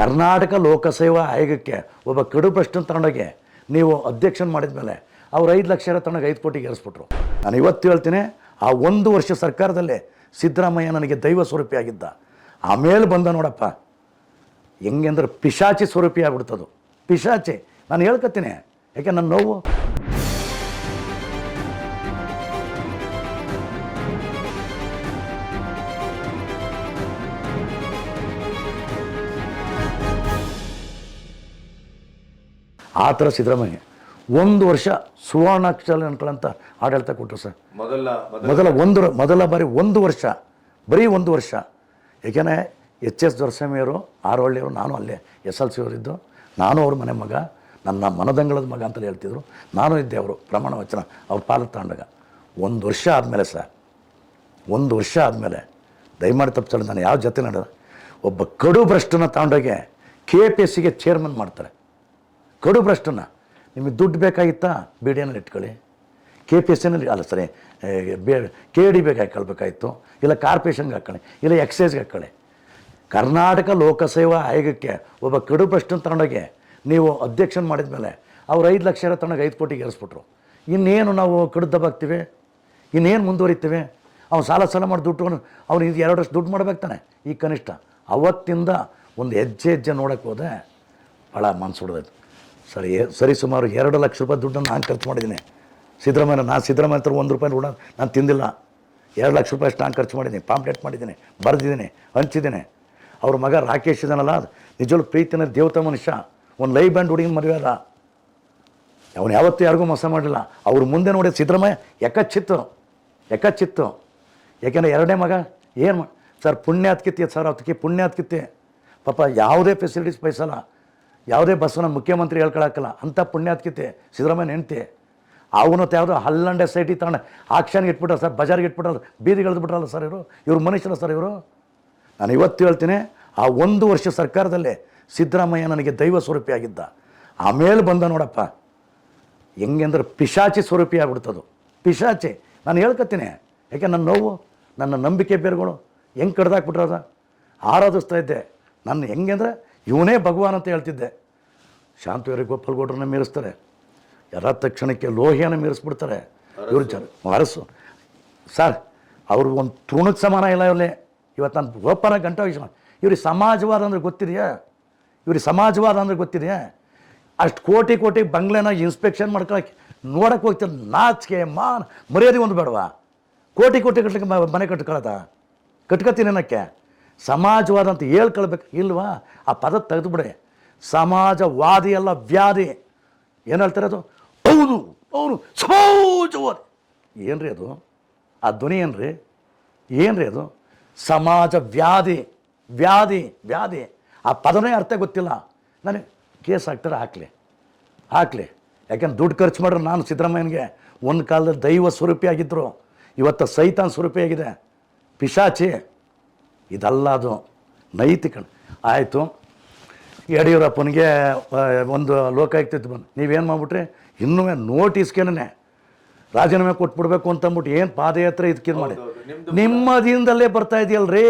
ಕರ್ನಾಟಕ ಲೋಕಸೇವಾ ಆಯೋಗಕ್ಕೆ ಒಬ್ಬ ಕಡು ಪ್ರಶ್ನೆ ತಗೊಂಡೋಗಿ ನೀವು ಅಧ್ಯಕ್ಷನ ಮಾಡಿದ ಮೇಲೆ ಅವ್ರು ಐದು ಲಕ್ಷ ತಗೊಂಡೋಗಿ ಐದು ಕೋಟಿಗೆ ಏರಿಸ್ಬಿಟ್ರು. ನಾನು ಇವತ್ತು ಹೇಳ್ತೀನಿ, ಆ ಒಂದು ವರ್ಷ ಸರ್ಕಾರದಲ್ಲೇ ಸಿದ್ದರಾಮಯ್ಯ ನನಗೆ ದೈವ ಸ್ವರೂಪಿ ಆಗಿದ್ದ. ಆಮೇಲೆ ಬಂದ ನೋಡಪ್ಪ ಹೆಂಗೆಂದ್ರೆ ಪಿಶಾಚಿ ಸ್ವರೂಪಿ ಆಗ್ಬಿಡ್ತದು. ಪಿಶಾಚಿ, ನಾನು ಹೇಳ್ಕೊತೀನಿ ಯಾಕೆ ನನ್ನ ನೋವು? ಆ ಥರ ಸಿದ್ದರಾಮಯ್ಯ. ಒಂದು ವರ್ಷ ಸುವರ್ಣಾಕ್ಷರ ಅನ್ಕೊಳ್ಳಂತ ಆಡಳಿತ ಕೊಟ್ಟರು ಸರ್. ಮೊದಲ ಮೊದಲ. ಮೊದಲ ಒಂದು ಮೊದಲ ಬಾರಿ ಒಂದು ವರ್ಷ ಬರೀ ಒಂದು ವರ್ಷ. ಏಕೆಂದರೆ ಎಚ್ ಎಸ್ ದೊರಸ್ವಾಮಿಯವರು ಆರೋಳ್ಳಿಯವರು ನಾನು ಅಲ್ಲೇ ಎಸ್ ಎಲ್ ಸಿ ಅವರಿದ್ದು ನಾನು ಅವ್ರ ಮನೆ ಮಗ ನನ್ನ ಮನದಂಗಳದ ಮಗ ಅಂತಲೇ ಹೇಳ್ತಿದ್ರು. ನಾನು ಇದ್ದೆ ಅವರು ಪ್ರಮಾಣ ವಚನ ಅವ್ರ ಪಾಲು ತಗೊಂಡಾಗ ಒಂದು ವರ್ಷ ಆದಮೇಲೆ ಸರ್ ಒಂದು ವರ್ಷ ಆದಮೇಲೆ ದಯಮಾಡಿ ತಪ್ಪಿಸಲು ನಾನು ಯಾವ ಜೊತೆ ನಡೆದ ಒಬ್ಬ ಕಡು ಭ್ರಷ್ಟನ ತಗೊಂಡೋಗಿ ಕೆ ಪಿ ಎಸ್ ಸಿಗೆ ಚೇರ್ಮನ್ ಮಾಡ್ತಾರೆ. ಕಡು ಭ್ರಷ್ಟನ ನಿಮಗೆ ದುಡ್ಡು ಬೇಕಾಗಿತ್ತಾ? ಬಿ ಡಿ ಎನಲ್ಲಿ ಇಟ್ಕೊಳ್ಳಿ ಕೆ ಪಿ ಎಸ್ ಎನಲ್ಲಿ ಅಲ್ಲ ಸರಿ ಬೇ ಕೆ ಡಿ ಬೇಕು ಹಾಕೊಳ್ಬೇಕಾಯ್ತು ಇಲ್ಲ ಕಾರ್ಪೊರೇಷನ್ಗೆ ಹಾಕೊಳ್ಳಿ. ಇಲ್ಲ ಎಕ್ಸೈಸ್ಗೆ ಹಾಕೊಳ್ಳಿ. ಕರ್ನಾಟಕ ಲೋಕಸೇವಾ ಆಯೋಗಕ್ಕೆ ಒಬ್ಬ ಕಡು ಪ್ರಶ್ನೆ ತಗೊಂಡೋಗಿ ನೀವು ಅಧ್ಯಕ್ಷನ ಮಾಡಿದ ಮೇಲೆ ಅವ್ರು ಐದು ಲಕ್ಷ ಇರೋ ತಗೊಂಡೋಗಿ ಐದು ಕೋಟಿಗೆ ಏರಿಸ್ಬಿಟ್ರು. ಇನ್ನೇನು ನಾವು ಕಡು ದಬ್ಬಾಗ್ತೀವಿ ಇನ್ನೇನು ಮುಂದುವರಿತೀವಿ? ಅವ್ನು ಸಾಲ ಸಾಲ ಮಾಡಿ ದುಡ್ಡು ಅವ್ನು ಇದು ವರ್ಷ ದುಡ್ಡು ಮಾಡ್ಬೇಕು ತಾನೆ, ಈ ಕನಿಷ್ಠ. ಅವತ್ತಿಂದ ಒಂದು ಹೆಜ್ಜೆ ಹೆಜ್ಜೆ ನೋಡೋಕ್ಕೆ ಹೋದೆ ಭಾಳ ಮನಸ್ಸು ಹೊಡೆದೈತು ಸರಿ ಸರಿ, ಸುಮಾರು ಎರಡು ಲಕ್ಷ ರೂಪಾಯಿ ದುಡ್ಡನ್ನು ನಾನು ಖರ್ಚು ಮಾಡಿದ್ದೀನಿ. ಸಿದ್ದರಾಮಯ್ಯ ನಾನು ಸಿದ್ದರಾಮಯ್ಯ ಹತ್ರ ಒಂದು ರೂಪಾಯಿ ಋಣ ನಾನು ತಿಂದಿಲ್ಲ. ಎರಡು ಲಕ್ಷ ರೂಪಾಯಿ ಅಷ್ಟು ನಾನು ಖರ್ಚು ಮಾಡಿದ್ದೀನಿ, ಪಾಂಪ್ಲೆಟ್ ಮಾಡಿದ್ದೀನಿ, ಬರೆದಿದ್ದೀನಿ, ಹಂಚಿದ್ದೀನಿ. ಅವ್ರ ಮಗ ರಾಕೇಶ್ ಇದನ್ನಲ್ಲ ನಿಜವಾಗ್ಲೂ ಪ್ರೀತಿನ ದೇವತ ಮನುಷ್ಯ, ಒಂದು ಲೈವ್ ಬ್ಯಾಂಡ್ ಹುಡುಗಿನ ಮದುವೆ ಅದ. ಅವನು ಯಾವತ್ತೂ ಯಾರಿಗೂ ಮೋಸ ಮಾಡಲಿಲ್ಲ. ಅವ್ರ ಮುಂದೆ ನೋಡಿ ಸಿದ್ದರಾಮಯ್ಯ ಎಕ್ಕಚ್ಚಿತ್ತು ಎಕ್ಕಚ್ಚಿತ್ತು ಯಾಕೆಂದರೆ ಎರಡನೇ ಮಗ ಏನು ಸರ್ ಪುಣ್ಯ ಹತ್ಕಿತ್ತಿ ಸರ್, ಅದಕ್ಕೆ ಪುಣ್ಯಾತ್ಕಿತ್ತಿ ಪಾಪ ಯಾವುದೇ ಫೆಸಿಲಿಟೀಸ್ ಬಯಸಲ್ಲ. ಯಾವುದೇ ಬಸ್ಸನ್ನು ಮುಖ್ಯಮಂತ್ರಿ ಹೇಳ್ಕೊಳಕ್ಕಲ್ಲ ಅಂಥ ಪುಣ್ಯಾತ್ಕಿತೆ, ಸಿದ್ದರಾಮಯ್ಯ ಹೆಂಡ್ತಿ ಅವನು ಯಾವುದೋ ಹಲ್ಲಂಡೆ ಸೈಟಿ ತಗೊಂಡು ಆಕ್ಷನ್ಗೆ ಇಟ್ಬಿಟ್ರ ಸರ್, ಬಜಾರ್ಗೆ ಇಟ್ಬಿಟ್ರಲ್ಲ ಬೀದಿಗೆ ಎಳೆದ್ಬಿಟ್ರಲ್ಲ ಸರ್ ಇವರು? ಇವ್ರು ಮನುಷ್ಯರ ಸರ್ ಇವರು? ನಾನು ಇವತ್ತು ಹೇಳ್ತೀನಿ, ಆ ಒಂದು ವರ್ಷ ಸರ್ಕಾರದಲ್ಲೇ ಸಿದ್ದರಾಮಯ್ಯ ನನಗೆ ದೈವ ಸ್ವರೂಪಿ ಆಗಿದ್ದ. ಆಮೇಲೆ ಬಂದ ನೋಡಪ್ಪ ಹೆಂಗೆಂದ್ರೆ ಪಿಶಾಚಿ ಸ್ವರೂಪಿ ಆಗ್ಬಿಡ್ತದು. ಪಿಶಾಚಿ, ನಾನು ಹೇಳ್ಕೊತೀನಿ. ಯಾಕೆ ನನ್ನ ನೋವು, ನನ್ನ ನಂಬಿಕೆ ಬೇರುಗಳು ಹೆಂಗೆ ಕಡ್ದಾಕ್ಬಿಟ್ರದ ಆರಾಧಿಸ್ತಾ ಇದ್ದೆ. ನನ್ನ ಹೆಂಗೆ ಅಂದರೆ ಇವನೇ ಭಗವಾನ್ ಅಂತ ಹೇಳ್ತಿದ್ದೆ. ಶಾಂತವೀರ ಗೋಪಾಲ್ಗೌಡ್ರನ್ನ ಮೀರಿಸ್ತಾರೆ. ಯಾರ ತಕ್ಷಣಕ್ಕೆ ಲೋಹಿಯನ್ನು ಮೀರಿಸ್ಬಿಡ್ತಾರೆ. ಇವ್ರ ಜನ ಅರಸು ಸರ್, ಅವ್ರಿಗೆ ಒಂದು ತೃಣಕ್ಕೆ ಸಮಾನ ಇಲ್ಲ ಇವಲ್ಲೇ ಇವತ್ತು ನಾನು ಗೋಪಾಲ ಗಂಟೆ ವಿಷಯ ಇವ್ರಿಗೆ ಸಮಾಜವಾದ ಅಂದ್ರೆ ಗೊತ್ತಿದೆಯಾ? ಇವ್ರಿಗೆ ಸಮಾಜವಾದ ಅಂದ್ರೆ ಗೊತ್ತಿದೆಯಾ? ಅಷ್ಟು ಕೋಟಿ ಕೋಟಿ ಬಂಗ್ಲೆನ ಇನ್ಸ್ಪೆಕ್ಷನ್ ಮಾಡ್ಕೊಳಕ್ಕೆ ನೋಡಕ್ಕೆ ಹೋಗ್ತಾರೆ ನಾಚಿಕೆ, ಮಾನ್, ಮರ್ಯಾದೆ ಒಂದು ಬೇಡವಾ? ಕೋಟಿ ಕೋಟಿ ಕಟ್ಲಿಕ್ಕೆ ಮನೆ ಕಟ್ಕೊಳ್ಳೋದಾ? ಕಟ್ಕೊತೀನಿ ಅನ್ನಕ್ಕೆ. ಸಮಾಜವಾದ ಅಂತ ಹೇಳ್ಕೊಳ್ಬೇಕು. ಇಲ್ವಾ? ಆ ಪದ ತೆಗೆದುಬಿಡಿ ಸಮಾಜವಾದಿ ಅಲ್ಲ ವ್ಯಾಧಿ. ಏನು ಹೇಳ್ತಾರೆ ಅದು? ಹೌದು ಅವನು ಸಮಾಜವಾದಿ. ಏನು ರೀ ಅದು? ಆ ಧ್ವನಿ ಏನು ರೀ ಏನು ರೀ ಅದು? ಸಮಾಜ ವ್ಯಾಧಿ ವ್ಯಾಧಿ ವ್ಯಾಧಿ. ಆ ಪದನೇ ಅರ್ಥ ಗೊತ್ತಿಲ್ಲ. ನನಗೆ ಕೇಸ್ ಹಾಕ್ತಾರೆ, ಹಾಕಲಿ. ಹಾಕಲಿ. ಯಾಕೆಂದ್ರೆ ದುಡ್ಡು ಖರ್ಚು ಮಾಡ್ರೆ ನಾನು ಸಿದ್ದರಾಮಯ್ಯನಿಗೆ ಒಂದು ಕಾಲದಲ್ಲಿ ದೈವ ಸ್ವರೂಪಿಯಾಗಿದ್ದರು ಇವತ್ತು ಸೈತಾನ್ ಸ್ವರೂಪಿಯಾಗಿದೆ. ಪಿಶಾಚಿ. ಇದಲ್ಲ ಅದು ನೈತಿಕ ಆಯಿತು. ಯಡಿಯೂರಪ್ಪನಿಗೆ ಒಂದು ಲೋಕಾಯುಕ್ತ ಬಂದು ನೀವೇನು ಮಾಡಿಬಿಟ್ರಿ? ಇನ್ನೂ ನೋಟಿಸ್ಕೇನೆ ರಾಜೀನಾಮೆ ಕೊಟ್ಬಿಡ್ಬೇಕು ಅಂತ ಅಂದ್ಬಿಟ್ಟು ಏನು ಪಾದಯಾತ್ರೆ ಇದಕ್ಕೆ ಮಾಡಿ? ನಿಮ್ಮ ದಿನದಲ್ಲೇ ಬರ್ತಾ ಇದೆಯಲ್ಲರೇ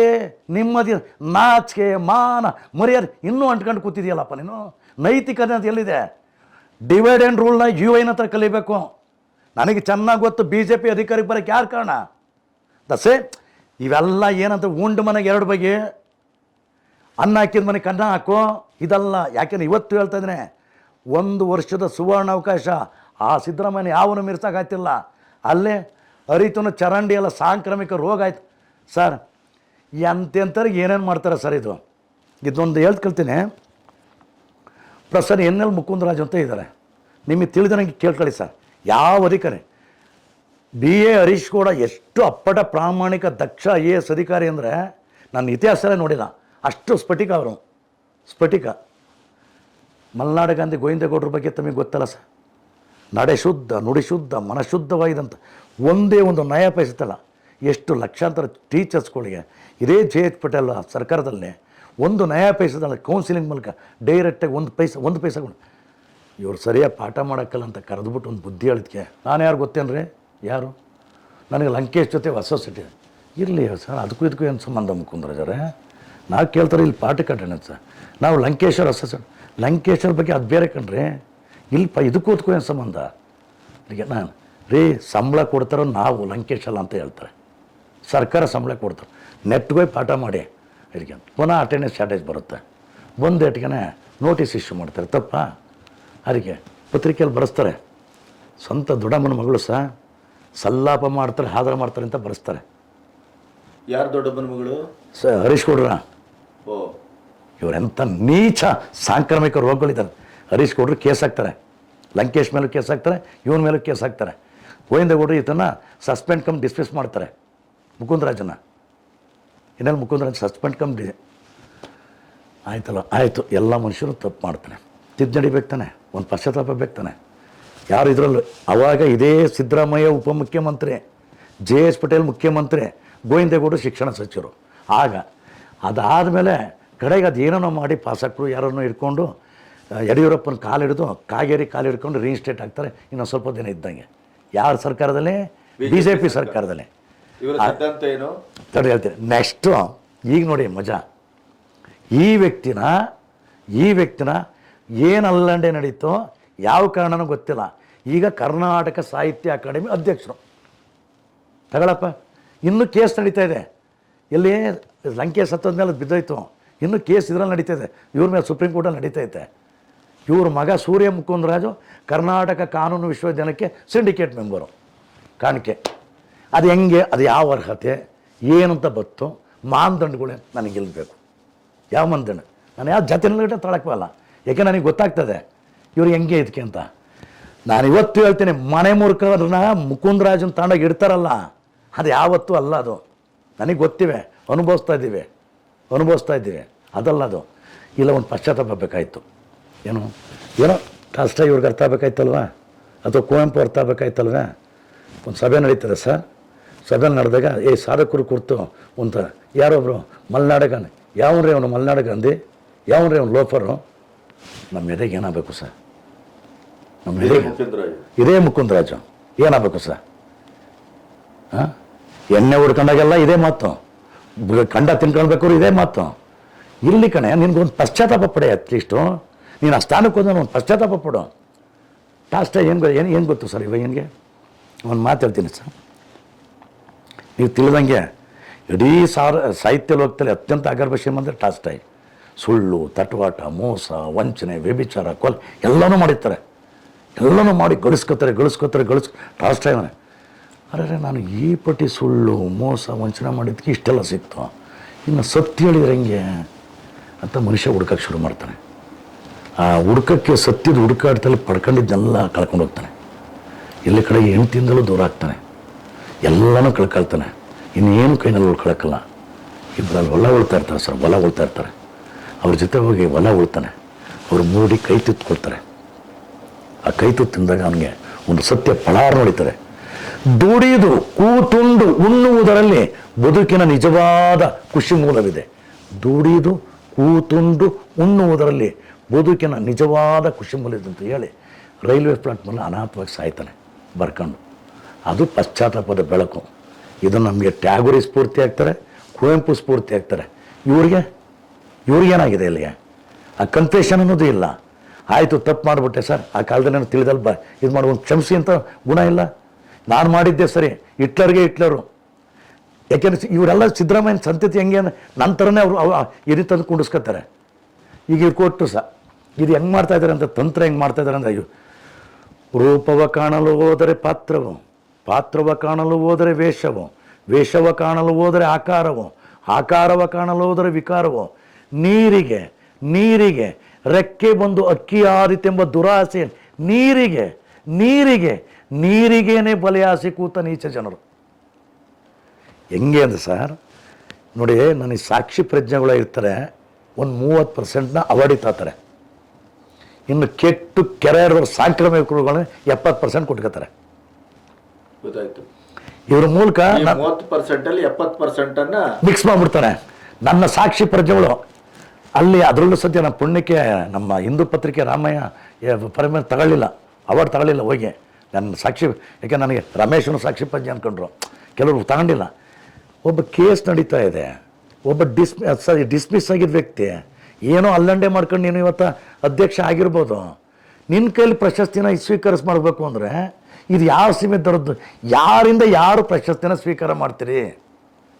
ನಿಮ್ಮ ದಿನ ನಾಚಿಕೆ ಮಾನ ಮರ್ಯಾದೆ ಇನ್ನೂ ಅಂಟ್ಕೊಂಡು ಕೂತಿದೆಯಲ್ಲಪ್ಪ ನೀನು? ನೈತಿಕತೆ ಅಂತ ಎಲ್ಲಿದೆ? ಡಿವೈಡ್ ಆ್ಯಂಡ್ ರೂಲ್ನ ಯು ಐನ ಹತ್ರ ಕಲಿಬೇಕು. ನನಗೆ ಚೆನ್ನಾಗಿ ಗೊತ್ತು ಬಿ ಜೆ ಪಿ ಅಧಿಕಾರಿಗೆ ಬರೋಕ್ಕೆ ಯಾರು ಕಾರಣ? ದಸೆ ಇವೆಲ್ಲ ಏನಂತ ಉಂಡು ಮನೆಗೆ ಎರಡು ಬಗೆ. ಅನ್ನ ಹಾಕಿದ ಮನೆಗೆ ಕನ್ನ ಹಾಕೋ, ಇದಲ್ಲ ಯಾಕೆಂದ್ರೆ ಇವತ್ತು ಹೇಳ್ತಾ ಇದ್ದೇನೆ, ಒಂದು ವರ್ಷದ ಸುವರ್ಣ ಅವಕಾಶ. ಆ ಸಿದ್ದರಾಮಯ್ಯ ಯಾವನು ಮೀರ್ಸೋಕ್ಕಾಗ್ತಿಲ್ಲ ಅಲ್ಲೇ ಅರಿತನು ಚರಂಡಿ ಎಲ್ಲ ಸಾಂಕ್ರಾಮಿಕ ರೋಗ ಆಯ್ತು. ಸರ್ ಎಂತೆಂಥವ್ರಿಗೆ ಏನೇನು ಮಾಡ್ತಾರೆ ಸರ್ ಇದು? ಇದೊಂದು ಹೇಳ್ಕೊಳ್ತೀನಿ ಪ್ರೊಫೆಸರ್ ಎನ್ ಎಲ್ ಮುಕುಂದರಾಜ್ ಅಂತ ಇದ್ದಾರೆ. ನಿಮಗೆ ತಿಳಿದಂಗೆ ಕೇಳ್ಕೊಳ್ಳಿ ಸರ್. ಯಾವ ಅಧಿಕಾರಿ? ಬಿ. ಎ. ಹರೀಶ್ ಕೂಡ ಎಷ್ಟು ಅಪ್ಪಟ ಪ್ರಾಮಾಣಿಕ ದಕ್ಷ ಐ. ಎ. ಎಸ್. ಅಧಿಕಾರಿ ಅಂದರೆ ನನ್ನ ಇತಿಹಾಸನೇ ನೋಡಿಲ್ಲ. ಅಷ್ಟು ಸ್ಫಟಿಕ ಅವರು. ಸ್ಫಟಿಕ. ಮಲ್ನಾಡ ಗಾಂಧಿ ಗೋವಿಂದಗೌಡರ ಬಗ್ಗೆ ತಮಗೆ ಗೊತ್ತಲ್ಲ ಸರ್. ನಡೆ ಶುದ್ಧ, ನುಡಿ ಶುದ್ಧ ಮನಶುದ್ಧವಾಗಿದಂತ ಒಂದೇ ಒಂದು ನಯ ಪೈಸತ್ತಲ್ಲ ಎಷ್ಟು ಲಕ್ಷಾಂತರ ಟೀಚರ್ಸ್ಗಳಿಗೆ, ಇದೇ ಜೆ. ಎಚ್. ಪಟೇಲ್ ಸರ್ಕಾರದಲ್ಲಿ ಒಂದು ನಯ ಪೈಸದಲ್ಲ ಕೌನ್ಸಿಲಿಂಗ್ ಮೂಲಕ. ಡೈರೆಕ್ಟಾಗಿ ಒಂದು ಪೈಸ, ಒಂದು ಪೈಸೆ ಕೊಡು. ಇವ್ರು ಸರಿಯಾಗಿ ಪಾಠ ಮಾಡೋಕ್ಕಲ್ಲ ಅಂತ ಕರೆದುಬಿಟ್ಟು ಒಂದು ಬುದ್ಧಿ ಹೇಳಿದ್ಕೆ. ನಾನು ಯಾರು ಗೊತ್ತೇನ್ರಿ? ಯಾರು? ನನಗೆ ಲಂಕೇಶ್ ಜೊತೆ ಅಸೋಸಿಯೇಟ್ ಇರಲಿ ಸರ್, ಅದಕ್ಕೂ ಇದಕ್ಕೂ ಏನು ಸಂಬಂಧ ಮುಕುಂದ್ರಾಜರೇ? ನಾವು ಕೇಳ್ತಾರೆ ಇಲ್ಲಿ ಪಾಠ ಕಟ್ಟಣ ಸರ್ ನಾವು ಲಂಕೇಶ್ವರ ಸರ್, ಲಂಕೇಶ್ವರ ಬಗ್ಗೆ ಅದು ಬೇರೆ ಕಣ್ರಿ. ಇಲ್ಪ, ಇದಕ್ಕೂ ಅದಕ್ಕೂ ಏನು ಸಂಬಂಧ? ನಾನು, ರೀ, ಸಂಬಳ ಕೊಡ್ತಾರೋ ನಾವು ಲಂಕೇಶಲ್ಲ ಅಂತ ಹೇಳ್ತಾರೆ. ಸರ್ಕಾರ ಸಂಬಳ ಕೊಡ್ತಾರೆ. ನೆಟ್ಗೋಗಿ ಪಾಠ ಮಾಡಿ. ಇದಕ್ಕೆ ಪುನಃ ಅಟೆಂಡೆನ್ಸ್ ಶಾರ್ಟೇಜ್ ಬರುತ್ತೆ. ಒಂದು ಇಟ್ಗೆ ನೋಟಿಸ್ ಇಶ್ಯೂ ಮಾಡ್ತಾರೆ, ತಪ್ಪ? ಅದಕ್ಕೆ ಪತ್ರಿಕೆಯಲ್ಲಿ ಬರೆಸ್ತಾರೆ. ಸ್ವಂತ ದೊಡ್ಡಮ್ಮನ ಮಗಳು ಸಹ ಸಲ್ಲಾಪ ಮಾಡ್ತಾರೆ ಹಾದರ ಮಾಡ್ತಾರೆ ಅಂತ ಬರೆಸ್ತಾರೆ. ಯಾರು ದೊಡ್ಡಪ್ಪನ ಮಗಳು? ಸ ಹರೀಶ್ ಗೌಡ್ರ ಓ. ಇವರೆಂಥ ನೀಚ ಸಾಂಕ್ರಾಮಿಕ ರೋಗಗಳಿದ್ದಾರೆ ಹರೀಶ್ ಗೌಡ್ರು ಕೇಸ್ ಹಾಕ್ತಾರೆ. ಲಂಕೇಶ್ ಮೇಲೂ ಕೇಸ್ ಹಾಕ್ತಾರೆ ಇವನ ಮೇಲೂ ಕೇಸ್ ಹಾಕ್ತಾರೆ. ಗೋವಿಂದ ಗೌಡ್ರು ಈತನ ಸಸ್ಪೆಂಡ್ ಕಮ್ ಡಿಸ್ಮಿಸ್ ಮಾಡ್ತಾರೆ ಮುಕುಂದರಾಜನ ಇನ್ನೆಲ್ಲ ಮುಕುಂದರಾಜ್ ಸಸ್ಪೆಂಡ್ ಕಮ್ ಡಿ ಆಯ್ತಲ್ಲ ಆಯಿತು ಎಲ್ಲ ಮನುಷ್ಯರು ತಪ್ಪು ಮಾಡ್ತಾನೆ ತಿದ್ದು ನಡಿಬೇಕು ತಾನೆ ಒಂದು ಪಶ್ಚಾತ್ತಾಪ ಬೇಕು ತಾನೆ. ಯಾರು ಇದರಲ್ಲೂ? ಅವಾಗ ಇದೇ ಸಿದ್ದರಾಮಯ್ಯ ಉಪಮುಖ್ಯಮಂತ್ರಿ ಜೆ ಎಸ್ ಪಟೇಲ್ ಮುಖ್ಯಮಂತ್ರಿ ಗೋವಿಂದೇಗೌಡರು ಶಿಕ್ಷಣ ಸಚಿವರು. ಆಗ ಅದಾದಮೇಲೆ ಕಡೆಗೆ ಅದು ಏನೇನೋ ಮಾಡಿ ಪಾಸಕರು ಯಾರನ್ನೋ ಇಟ್ಕೊಂಡು ಆ, ಯಡಿಯೂರಪ್ಪನ ಕಾಲು ಹಿಡಿದು ಕಾಗೇರಿ ಕಾಲು ಹಿಡ್ಕೊಂಡು ರೀಇನ್ಸ್ಟೇಟ್ ಆಗ್ತಾರೆ. ಇನ್ನೊಂದು ಸ್ವಲ್ಪ ದಿನ ಇದ್ದಂಗೆ. ಯಾರ ಸರ್ಕಾರದಲ್ಲಿ? ಬಿ ಜೆ ಪಿ ಸರ್ಕಾರದಲ್ಲಿ. ತಡೆ ಹೇಳ್ತೀನಿ. ನೆಕ್ಸ್ಟು ಈಗ ನೋಡಿ ಮಜಾ. ಈ ವ್ಯಕ್ತಿನ ಈ ವ್ಯಕ್ತಿನ ಏನು ಅಲ್ಲಂಡೆ ನಡೀತೋ ಯಾವ ಕಾರಣನೂ ಗೊತ್ತಿಲ್ಲ. ಈಗ ಕರ್ನಾಟಕ ಸಾಹಿತ್ಯ ಅಕಾಡೆಮಿ ಅಧ್ಯಕ್ಷರು. ತಗೊಳಪ್ಪ. ಇನ್ನೂ ಕೇಸ್ ನಡೀತಾ ಇದೆ. ಎಲ್ಲಿ ಲಂಕೆ ಸತ್ತದ ಮೇಲೆ ಬಿದ್ದೋಯ್ತು. ಇನ್ನೂ ಕೇಸ್ ಇದರಲ್ಲಿ ನಡೀತಾ ಇದೆ. ಇವ್ರ ಮೇಲೆ ಸುಪ್ರೀಂ ಕೋರ್ಟಲ್ಲಿ ನಡೀತಾ ಇದೆ. ಇವ್ರ ಮಗ ಸೂರ್ಯ ಮುಕುಂದರಾಜು ಕರ್ನಾಟಕ ಕಾನೂನು ವಿಶ್ವವಿದ್ಯಾಲಯಕ್ಕೆ ಸಿಂಡಿಕೇಟ್ ಮೆಂಬರು. ಕಾಣಿಕೆ. ಅದು ಹೆಂಗೆ? ಅದು ಯಾವ ಅರ್ಹತೆ? ಏನಂತ ಬತ್ತು ಮಾನದಂಡಗಳೇ ನನಗೆ ಗೆಲ್ಲಬೇಕು ಯಾವ ಮಾನದಂಡ? ನಾನು ಯಾವ ಜೊತೆನಲ್ಲಿಟ್ಟ ಬಲ್ಲ ಯಾಕೆ ನನಗೆ ಗೊತ್ತಾಗ್ತದೆ? ಇವ್ರು ಹೆಂಗೆ ಇದಕ್ಕೆ ಅಂತ? ನಾನು ಇವತ್ತು ಹೇಳ್ತೀನಿ, ಮನೆ ಮುರುಕರನ್ನ ಮುಕುಂದರಾಜನ್ ತಾಂಡಾಗ ಇಡ್ತಾರಲ್ಲ, ಅದು ಯಾವತ್ತೂ ಅಲ್ಲ ಅದು. ನನಗೆ ಗೊತ್ತಿವೆ, ಅನುಭವಿಸ್ತಾ ಇದ್ದೀವಿ ಅನುಭವಿಸ್ತಾ ಇದ್ದೀವಿ, ಅದಲ್ಲ ಅದು. ಇಲ್ಲ, ಒಂದು ಪಶ್ಚಾತ್ತಾಪ ಬೇಕಾಯಿತು. ಏನು? ಏನೋ ಕಷ್ಟ ಇವ್ರಿಗೆ ಅರ್ಥ ಆಗಬೇಕಾಯ್ತಲ್ವಾ? ಅಥವಾ ಕುವೆಂಪು ಅರ್ಥ ಆಗಬೇಕಾಯ್ತಲ್ವ? ಒಂದು ಸಭೆ ನಡೀತದೆ ಸರ್. ಸಭೆ ನಡೆದಾಗ, ಏ, ಸಾಧಕರು ಕುರ್ತು ಒಂದು ಯಾರೊಬ್ಬರು ಮಲೆನಾಡಗ ಯಾವನ್ರಿ ಅವನು ಮಲೆನಾಡ ಗಾಂಧಿ? ಯಾವನ್ರಿ ಅವನು ಲೋಫರು? ನಮ್ಮ ಎದೆಗೆ ಏನಾಗಬೇಕು ಸರ್? ಇದೇ ಮುಕುಂದರಾಜು. ಏನಾಗಬೇಕು ಸರ್? ಹಾಂ? ಎಣ್ಣೆ ಹುಡ್ಕೊಂಡಾಗೆಲ್ಲ ಇದೇ ಮಾತು. ಕಂಡ ತಿನ್ಕೊಳ್ಬೇಕಾದ್ರು ಇದೇ ಮಾತು. ಇಲ್ಲಿ ಕಣೆ ನಿನ್ಗೊಂದು ಪಶ್ಚಾತ್ತಾಪ ಪಡೆ ಅಟ್ಲೀಸ್ಟು ನೀನು ಆ ಸ್ಥಾನಕ್ಕೆ ಹೋದ್ರೆ ಒಂದು ಪಶ್ಚಾತ್ತಾಪ ಪಡು. ಲಾಸ್ಟ್ ಏನು ಏನು ಏನು ಗೊತ್ತು ಸರ್ ಇವಾಗ ಹೆಂಗೆ ಒಂದು ಮಾತು ಹೇಳ್ತೀನಿ ಸರ್. ನೀವು ತಿಳಿದಂಗೆ ಇಡೀ ಸಾರ ಸಾಹಿತ್ಯ ಲೋಕದಲ್ಲಿ ಅತ್ಯಂತ ಅಗರ್ಭ ಅಂದರೆ ಟಾಸ್ಟಾಯ್ ಸುಳ್ಳು ತಟವಾಟ ಮೋಸ ವಂಚನೆ ವ್ಯಭಿಚಾರ ಕೊಲ್ ಎಲ್ಲನೂ ಮಾಡಿರ್ತಾರೆ. ಎಲ್ಲನೂ ಮಾಡಿ ಗಳಿಸ್ಕೊತಾರೆ ಗಳಿಸ್ಕೊತಾರೆ, ಗಳಿಸ್ ಟಾಸ್ಟಾಯ್ ಅವನೇ ಅರೆ ನಾನು ಈ ಪಟ್ಟಿ ಸುಳ್ಳು, ಮೋಸ, ವಂಚನೆ ಮಾಡಿದ್ದಕ್ಕೆ ಇಷ್ಟೆಲ್ಲ ಸಿಕ್ತು. ಇನ್ನು ಸತ್ಯ ಹೇಳಿದ್ರೆ ಹೆಂಗೆ? ಅಂತ ಮನುಷ್ಯ ಹುಡ್ಕಕ್ಕೆ ಶುರು ಮಾಡ್ತಾನೆ. ಆ ಹುಡ್ಕಕ್ಕೆ ಸತ್ಯದ ಹುಡುಕಾಟದಲ್ಲಿ ಪಡ್ಕೊಂಡಿದ್ದೆಲ್ಲ ಕಳ್ಕೊಂಡು ಹೋಗ್ತಾನೆ. ಎಲ್ಲಿ ಕಡೆ ಹೆಂಡ್ತಿಯಿಂದಲೂ ದೂರ ಆಗ್ತಾನೆ. ಎಲ್ಲನೂ ಕಳ್ಕೊಳ್ತಾನೆ. ಇನ್ನೇನು ಕೈನಲ್ಲಿ ಉಳ್ಕೊಳಕ್ಕಲ್ಲ. ಇಬ್ಬರಲ್ಲಿ ಹೊಲ ಉಳ್ತಾ ಇರ್ತಾರೆ ಸರ್, ಹೊಲ ಉಳ್ತಾ ಇರ್ತಾರೆ. ಅವ್ರ ಜೊತೆ ಹೋಗಿ ಹೊಲ ಉಳ್ತಾನೆ. ಅವ್ರು ಮೂಡಿ ಕೈ ತುತ್ಕೊಳ್ತಾರೆ. ಆ ಕೈ ತುತ್ತು ತಿಂದಾಗ ಅವನಿಗೆ ಒಂದು ಸತ್ಯ ಪಳಾರ ನೋಡಿತಾರೆ ದುಡಿದು ಕೂತುಂಡು ಉಣ್ಣುವುದರಲ್ಲಿ ಬದುಕಿನ ನಿಜವಾದ ಖುಷಿ ಮೂಲವಿದೆ. ದುಡಿದು ಕೂತುಂಡು ಉಣ್ಣುವುದರಲ್ಲಿ ಬದುಕಿನ ನಿಜವಾದ ಖುಷಿ ಮೂಲವಿದೆ ಅಂತ ಹೇಳಿ ರೈಲ್ವೆ ಪ್ಲಾಟ್ಫಾರ್ಮಲ್ಲಿ ಅನಾಥವಾಗಿ ಸಾಯ್ತಾನೆ ಬರ್ಕೊಂಡು. ಅದು ಪಶ್ಚಾತ್ತಾಪದ ಬೆಳಕು. ಇದು ನಮಗೆ ಟ್ಯಾಗೋರಿ ಸ್ಫೂರ್ತಿ ಆಗ್ತಾರೆ, ಕುವೆಂಪು ಸ್ಫೂರ್ತಿ ಆಗ್ತಾರೆ. ಇವ್ರಿಗೆ ಇವ್ರಿಗೇನಾಗಿದೆ ಇಲ್ಲಿಗೆ? ಆ ಕನ್ಫೆಷನ್ ಅನ್ನೋದು ಇಲ್ಲ. ಆಯಿತು, ತಪ್ಪು ಮಾಡಿಬಿಟ್ಟೆ ಸರ್. ಆ ಕಾಲದಲ್ಲಿ ನಾನು ತಿಳಿದಲ್ಲ ಬ ಇದು ಮಾಡಿ ಒಂದು ಕ್ಷಮಿಸಿ ಅಂತ ಗುಣ ಇಲ್ಲ. ನಾನು ಮಾಡಿದ್ದೆ ಸರಿ. ಹಿಟ್ಲರ್ಗೆ ಹಿಟ್ಲರು. ಯಾಕೆಂದ್ರೆ ಇವರೆಲ್ಲ ಸಿದ್ದರಾಮಯ್ಯನ ಸಂತತಿ ಹೆಂಗೆ ನನ್ನ ಥರನೇ ಅವರು ಅವ ರೀತಿ ತಂದು ಕುಂಡಿಸ್ಕೊತಾರೆ. ಈಗ ಇವ್ರು ಕೊಟ್ಟರು ಸಹ ಇದು ಹೆಂಗೆ ಮಾಡ್ತಾ ಇದ್ದಾರೆ ಅಂತ ತಂತ್ರ ಹೆಂಗೆ ಮಾಡ್ತಾ ಇದ್ದಾರೆ ಅಂದ್ರೆ, ಅಯ್ಯೋ, ರೂಪವ ಕಾಣಲು ಹೋದರೆ ಪಾತ್ರವು, ಪಾತ್ರವ ಕಾಣಲು ಹೋದರೆ ವೇಷವು, ವೇಷವ ಕಾಣಲು ಹೋದರೆ ಆಕಾರವು, ಆಕಾರವ ಕಾಣಲು ಹೋದರೆ ವಿಕಾರವು. ನೀರಿಗೆ ನೀರಿಗೆ ರೆಕ್ಕೆ ಬಂದು ಅಕ್ಕಿ ಆದಿತೆಂಬ ದುರಾಸೆ ನೀರಿಗೆ ನೀರಿಗೆ ನೀರಿಗೇನೆ ಬಲೆಯಾಸಿ ಕೂತ ನೀಚ ಜನರು. ಹೆಂಗೆ ಅಂದ್ರೆ ಸರ್ ನೋಡಿ ನನಗೆ ಸಾಕ್ಷಿ ಪ್ರಜ್ಞೆಗಳು ಇರ್ತಾರೆ ಒಂದು ಮೂವತ್ತು ಪರ್ಸೆಂಟ್ನ ಅವಡಿತಾತಾರೆ ಇನ್ನು ಕೆಟ್ಟು ಕೆರೆ ಸಾಂಕ್ರಾಮಿಕರುಗಳನ್ನ ಎಪ್ಪತ್ತು ಪರ್ಸೆಂಟ್ ಕೊಟ್ಕೋತಾರೆ ಗೊತ್ತಾಯ್ತು. ಇವ್ರ ಮೂಲಕ ಈ ಮೂವತ್ತು ಪರ್ಸೆಂಟ್ ಅಲ್ಲಿ ಎಪ್ಪತ್ತು ಮಿಕ್ಸ್ ಮಾಡಿಬಿಡ್ತಾನೆ ನನ್ನ ಸಾಕ್ಷಿ ಪ್ರಜ್ಞೆಗಳು ಅಲ್ಲಿ ಅದರಲ್ಲೂ ಸದ್ಯ ನಮ್ಮ ಪುಣ್ಯಕ್ಕೆ, ನಮ್ಮ ಹಿಂದೂ ಪತ್ರಿಕೆ ರಾಮಯ್ಯ ಪರಮ ತಗೊಳ್ಳಿಲ್ಲ. ಅವಾರ್ಡ್ ತಗೊಳ್ಳಿಲ್ಲ, ಹೋಗಿ. ನನ್ನ ಸಾಕ್ಷಿ, ಯಾಕೆ ನನಗೆ ರಮೇಶನು ಸಾಕ್ಷಿ ಪಂಜಿ ಅಂದ್ಕೊಂಡ್ರು ಕೆಲವರು ತಗೊಂಡಿಲ್ಲ. ಒಬ್ಬ ಕೇಸ್ ನಡೀತಾ ಇದೆ. ಒಬ್ಬ ಡಿಸ್ ಸಾರಿ, ಡಿಸ್ಮಿಸ್ ಆಗಿದ್ದ ವ್ಯಕ್ತಿ. ಏನೋ ಅಲ್ಲಂಡೆ ಮಾಡ್ಕೊಂಡು ನೀನು ಇವತ್ತು ಅಧ್ಯಕ್ಷ ಆಗಿರ್ಬೋದು. ನಿನ್ನ ಕೈಲಿ ಪ್ರಶಸ್ತಿನ ಸ್ವೀಕರಿಸ್ ಮಾಡಬೇಕು ಅಂದರೆ, ಇದು ಯಾವ ಸೀಮೆ ಯಾರಿಂದ ಯಾರು ಪ್ರಶಸ್ತಿನ ಸ್ವೀಕಾರ ಮಾಡ್ತೀರಿ?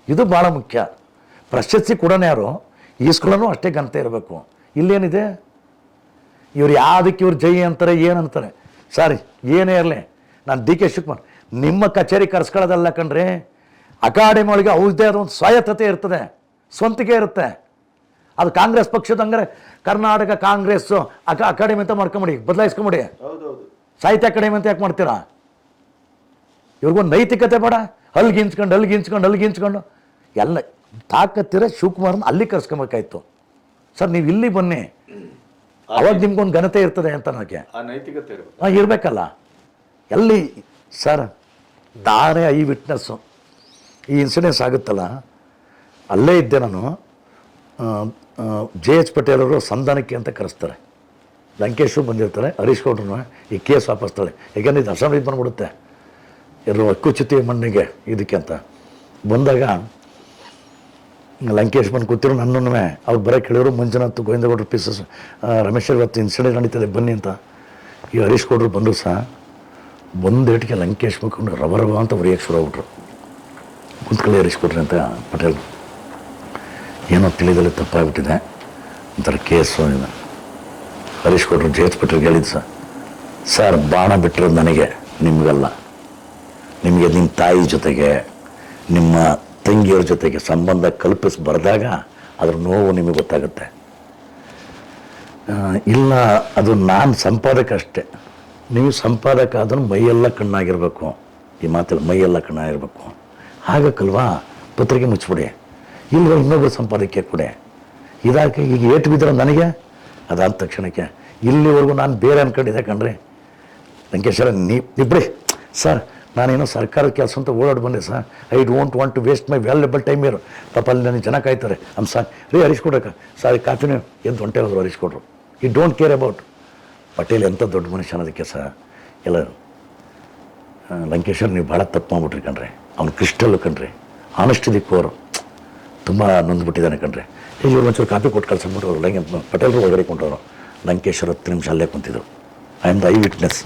ಇದು ಭಾಳ ಮುಖ್ಯ. ಪ್ರಶಸ್ತಿ ಕೊಡೋಣ ಯಾರು? ಈಸ್ಕೊಳ್ಳೋನು ಅಷ್ಟೇ ಗಂತ ಇರಬೇಕು. ಇಲ್ಲೇನಿದೆ? ಇವ್ರು ಯಾವುದಕ್ಕೆ ಇವ್ರು ಜೈ ಅಂತಾರೆ ಏನಂತಾರೆ ಸಾರಿ ಏನೇ ಇರಲಿ ನಾನು ಡಿ ಕೆ ಶಿವಕುಮಾರ್ ನಿಮ್ಮ ಕಚೇರಿ ಕರ್ಸ್ಕೊಳ್ಳೋದಲ್ಲ ಕಣ್ರಿ ಅಕಾಡೆಮಿ ಒಳಗೆ ಅವ್ರದ್ದೇ ಆದ ಒಂದು ಸ್ವಾಯತ್ತತೆ ಇರ್ತದೆ ಸ್ವಂತಿಕೆ ಇರುತ್ತೆ. ಅದು ಕಾಂಗ್ರೆಸ್ ಪಕ್ಷದ ಹಂಗಾರೆ ಕರ್ನಾಟಕ ಕಾಂಗ್ರೆಸ್ಸು ಅಕ ಅಕಾಡೆಮಿ ಅಂತ ಮಾಡ್ಕೊಂಬಿಡಿ ಬದಲಾಯಿಸ್ಕೊಂಬಿಡಿ. ಸಾಹಿತ್ಯ ಅಕಾಡೆಮಿ ಅಂತ ಯಾಕೆ ಮಾಡ್ತೀರಾ? ಇವ್ರಿಗೊಂದು ನೈತಿಕತೆ ಬೇಡ ಹಲ್ಗಿಂಚ್ಕೊಂಡು ಹಲ್ಗಿಂಚ್ಕೊಂಡು ಹಲ್ಗಿಂಚ್ಕೊಂಡು ಎಲ್ಲ ತಾಕತ್ತಿರ ಶಿವಕುಮಾರ್ನ ಅಲ್ಲಿ ಕರ್ಸ್ಕೊಬೇಕಾಯ್ತು. ಸರ್ ನೀವು ಇಲ್ಲಿ ಬನ್ನಿ. ಅವಾಗ ನಿಮ್ಗೊಂದು ಘನತೆ ಇರ್ತದೆ ಅಂತ ನನಗೆ. ಆ ನೈತಿಕತೆ ಹಾಂ ಇರಬೇಕಲ್ಲ. ಎಲ್ಲಿ ಸರ್ ದಾರೆ ಐ ವಿಟ್ನೆಸ್ಸು. ಈ ಇನ್ಸಿಡೆನ್ಸ್ ಆಗುತ್ತಲ್ಲ? ಅಲ್ಲೇ ಇದ್ದೆ ನಾನು. ಜೆ ಎಚ್ ಪಟೇಲ್ ಅವರು ಸಂಧಾನಕ್ಕೆ ಅಂತ ಕರೆಸ್ತಾರೆ. ಲಂಕೇಶು ಬಂದಿರ್ತಾರೆ ಹರೀಶ್ ಗೌಡ್ರು ಈ ಕೇಸ್ ವಾಪಸ್ತಾಳೆ. ಯಾಕೆಂದ್ರೆ ಇದು ಅಸೆಂಬ್ಲಿಗೆ ಬಂದ್ಬಿಡುತ್ತೆ. ಎಲ್ಲರೂ ಅಕ್ಕುಚಿತಿ ಮಣ್ಣಿಗೆ ಇದಕ್ಕೆ ಅಂತ. ಬಂದಾಗ ಲಂಕೇಶ್ ಬಂದು ಕೂತಿರು ನನ್ನೂ ಅವ್ರು ಬರೋ ಕೇಳಿದ್ರು, ಮಂಜುನಾಥ್, ಗೋವಿಂದಗೌಡರು ಪೀಸಸ್ ರಮೇಶ್ ಇವತ್ತು ಇನ್ಸಿಡೆಂಟ್ ನಡೀತದೆ, ಬನ್ನಿ ಅಂತ. ಈ ಹರೀಶ್ ಕೊಡ್ರು ಬಂದರು ಸಹ ಬಂದೇಟಿಗೆ ಲಂಕೇಶ್ ಮುಖಂಡು ರವ ಅಂತ ಹೊರಿಯಕ್ಕೆ ಶುರು ಆಗ್ಬಿಟ್ರು. ಕುಂತ್ಕೊಳ್ಳಿ ಹರೀಶ್ ಕೊಡ್ರಿ ಅಂತ ಪಟೇಲ್. ಏನೋ ತಿಳಿದಲ್ಲಿ ತಪ್ಪಾಗ್ಬಿಟ್ಟಿದೆ. ಒಂಥರ ಕೇಸು ಇದೆ. ಹರೀಶ್ ಕೊಟ್ರು ಜಯತ್ ಪಟೇಲ್ಗೆ ಹೇಳಿದ್ದು ಸರ್ ಸರ್, ಬಾಣ ಬಿಟ್ಟಿರೋದು ನನಗೆ, ನಿಮಗೆಲ್ಲ. ನಿಮಗೆ ನಿಮ್ಮ ತಾಯಿ ಜೊತೆಗೆ, ನಿಮ್ಮ ತಂಗಿಯವ್ರ ಜೊತೆಗೆ ಸಂಬಂಧ ಕಲ್ಪಿಸಿ ಬರೆದಾಗ ಅದ್ರ ನೋವು ನಿಮಗೆ ಗೊತ್ತಾಗುತ್ತೆ. ಇಲ್ಲ, ಅದು ನಾನು ಸಂಪಾದಕ ಅಷ್ಟೇ ನೀವು ಸಂಪಾದಕ ಆದ್ರೂ ಮೈಯೆಲ್ಲ ಕಣ್ಣಾಗಿರ್ಬೇಕು. ಈ ಮಾತಲ್ಲಿ ಮೈಯೆಲ್ಲ ಕಣ್ಣಾಗಿರ್ಬೇಕು. ಹಾಗಕ್ಕಲ್ವಾ? ಪತ್ರಿಕೆ ಮುಚ್ಚಿಬಿಡಿ. ಇಲ್ಲಿವರೆಗೂ ಇನ್ನೊಬ್ಬರು ಸಂಪಾದಕ್ಕೆ ಕೊಡೆ. ಇದಾಕೆ ಈಗ ಏಟು ಬಿದ್ದರೆ ನನಗೆ? ಅದಾದ ತಕ್ಷಣಕ್ಕೆ, ಇಲ್ಲಿವರೆಗೂ ನಾನು ಬೇರೆ ಅನ್ಕೊಂಡಿದ್ದೆ ಕಣ್ರಿ. ಲಂಕೇಶ್ವರ ನೀ ಇಬ್ಬರಿ ಸರ್ ನಾನೇನೋ ಸರ್ಕಾರದ ಕೆಲಸ ಅಂತ ಓಡಾಡಿ ಬಂದೆ sir. I don't want to waste my valuable time ಇರು ಪಾಪ ಅಲ್ಲಿ ನನಗೆ ಜನ ಕಾಯ್ತಾರೆ. ನಮ್ಮ ಸಾ ರೀ ಹರಿಸ್ಕೊಡಕ್ಕ ಸರ್ ಕಾಫಿನೇ ಎದ್ದು ಹೊಂಟೆ ಹೋದ್ರು ಹರಿಸ್ಕೊಡ್ರು ಈ ಡೋಂಟ್ ಕೇರ್ ಅಬೌಟ್ ಪಟೇಲ್ ಎಂಥ ದೊಡ್ಡ ಮನುಷ್ಯ ಅದಕ್ಕೆ ಸಹ ಎಲ್ಲ ಲಂಕೇಶ್ವರ್ ನೀವು ಭಾಳ ತಪ್ಪು ಮಾಡ್ಬಿಟ್ರಿ ಕಣ್ರಿ. ಅವ್ನು ಕ್ರಿಸ್ಟಲ್ಲು ಕಣ್ರಿ. ಹಾನಷ್ಟದಿಕ್ಕು ಅವರು ತುಂಬ ನೊಂದ್ಬಿಟ್ಟಿದ್ದಾನೆ ಕಣ್ರಿ. ಈಗ ಒಂಚೂರು ಕಾಪಿ ಕೊಟ್ಟು ಕಳ್ಸಂದ್ಬಿಟ್ಟು ಲಂಗೆ ಪಟೇಲ್ರು ಒಳಗಡೆ ಕೊಂಡವರು ಲಂಕೇಶ್ವರ್ ಹತ್ತು ನಿಮಿಷ ಅಲ್ಲೇ ಕುಂತಿದ್ರು. I am the eyewitness